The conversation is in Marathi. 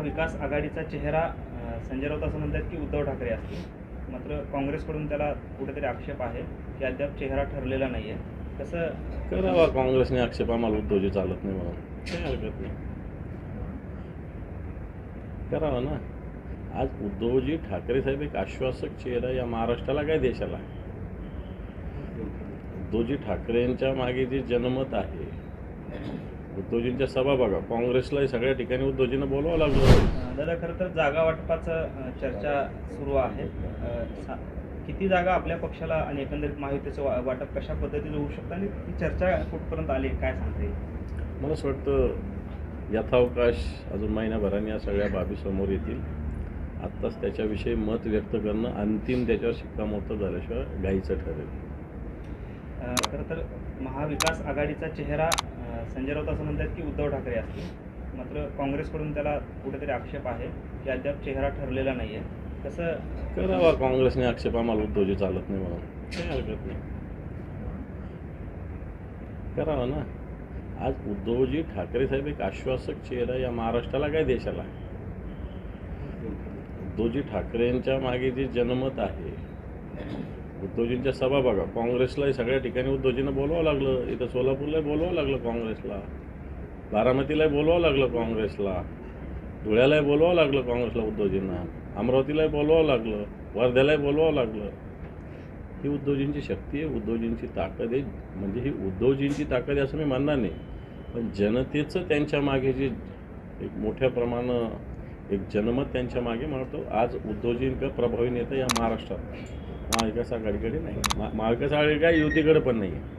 महाविकास आघाडीचा चेहरा संजय राऊत असं म्हणतात की उद्धव ठाकरे असतील. मात्र काँग्रेसकडून त्याला कुठेतरी आक्षेप आहे की अद्याप चेहरा ठरलेला नाही आहे कसं करावा काँग्रेसने आक्षेप आम्हाला उद्धवजी चालत नाही म्हणून. काही हरकत नाही. करावा ना. आज उद्धवजी ठाकरे साहेब एक आश्वासक चेहरा या महाराष्ट्राला काय देशाला? उद्धवजी ठाकरेंच्या मागे जे जनमत आहे उद्धवजींच्या सभा बघा. काँग्रेसलाही सगळ्या ठिकाणी उद्धवजींना बोलावं लागलं दादा खरं तर जागा वाटपाचं चर्चा सुरू आहे. किती जागा आपल्या पक्षाला आणि एकंदरीत महायुतीचं वाटप कशा पद्धतीने होऊ शकतं आणि ती चर्चा कुठपर्यंत आली काय सांगता येईल? मला असं वाटतं यथावकाश अजून महिन्याभराने या सगळ्या बाबी समोर येतील. आत्ताच त्याच्याविषयी मत व्यक्त करणं अंतिम त्याच्यावर शिक्कामोर्तब झाल्याशिवाय घाईचं ठरेल. खरं तर महाविकास आघाडीचा चेहरा संजय राऊत असं म्हणतात की उद्धव ठाकरे असतील. मात्र काँग्रेसकडून त्याला कुठेतरी आक्षेप आहे की अद्याप चेहरा ठरलेला नाही आहे तसं करावा काँग्रेसने आक्षेप आम्हाला उद्धवजी चालत नाही म्हणून. काही हरकत नाही. करावा ना. आज उद्धवजी ठाकरे साहेब एक आश्वासक चेहरा या महाराष्ट्राला काय देशाला? उद्धवजी ठाकरेंच्या मागे जे जनमत आहे उद्धवजींच्या सभा बघा. काँग्रेसलाही सगळ्या ठिकाणी उद्धवजींना बोलवावं लागलं. इथं सोलापूरलाही बोलवावं लागलं काँग्रेसला. बारामतीलाही बोलवावं लागलं काँग्रेसला. धुळ्यालाही बोलवावं लागलं काँग्रेसला उद्धवजींना. अमरावतीलाही बोलवावं लागलं. वर्ध्यालाही बोलवावं लागलं. ही उद्धवजींची शक्ती आहे. उद्धवजींची ताकद आहे. म्हणजे ही उद्धवजींची ताकद आहे असं मी म्हणणार नाही. पण जनतेचं त्यांच्या मागे जे एक मोठ्या प्रमाणात एक जनमत त्यांच्या मागे म्हणतो आज उद्धवजींका प्रभावी नेता या महाराष्ट्रात. महाविकास आघाडीकडे नाही. महाविकास आघाडी काय युतीकडे पण नाही आहे